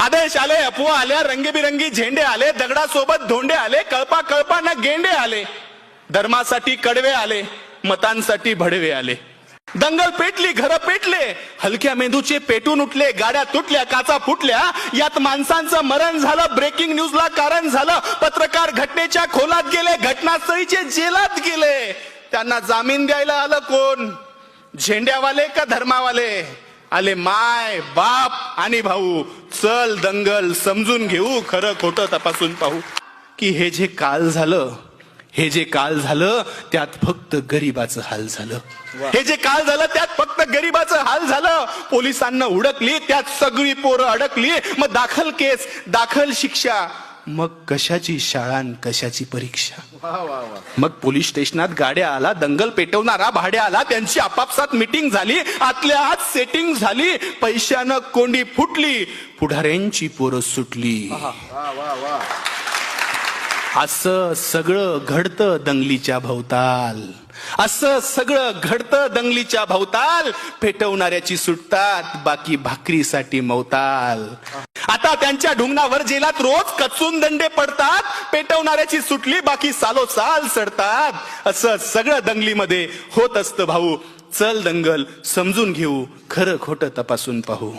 आदेश आले अफवा आल्या रंगीबिरंगी झेंडे आले दगडासोबत धोंडे आले कळपा कळपा गेंडे आले धर्मासाठी कडवे आले मतांसाठी भडवे आले. दंगल पेटली घर पेटले हलक्या मेंदूचे पेटून उठले गाड्या तुटल्या काचा फुटल्या यात माणसांचं मरण झालं ब्रेकिंग न्यूजला कारण झालं पत्रकार घटनेच्या खोलात गेले घटनास्थळीचे जेलात गेले. त्यांना जामीन द्यायला आलं कोण? झेंड्यावाले का धर्मावाले? आले माय बाप आणि भाऊ चल दंगल समजून घेऊ खरं खोटं तपासून पाहू. की हे जे काल झालं हे जे काल झालं त्यात फक्त गरीबाचं हाल झालं. हे जे काल झालं त्यात फक्त गरीबाचं हाल झालं. पोलिसांना उडकली त्यात सगळी पोरं अडकली. मग दाखल केस दाखल शिक्षा. मग कशाची शाळा आणि कशाची परीक्षा? मग पोलीस स्टेशनात गाड्या आला दंगल पेटवणारा भाड्या आला त्यांची आपापसात मिटिंग झाली आतल्या आत सेटिंग झाली पैशानं कोंडी फुटली पुढाऱ्यांची पोरं सुटली. असं सगळं घडतं दंगलीच्या भोवताल. असं सगळं घडतं दंगलीच्या भोवताल. पेटवणाऱ्याची सुटतात बाकी भाकरीसाठी मवताल आता त्यांच्या ढुंगणावर जेलात रोज कचून दंडे पडतात पेटवणाऱ्याची सुटली बाकी सालो साल सडतात. असं सगळं दंगलीमध्ये होत असतं भाऊ. चल दंगल समजून घेऊ. खरं खोटं तपासून पाहू.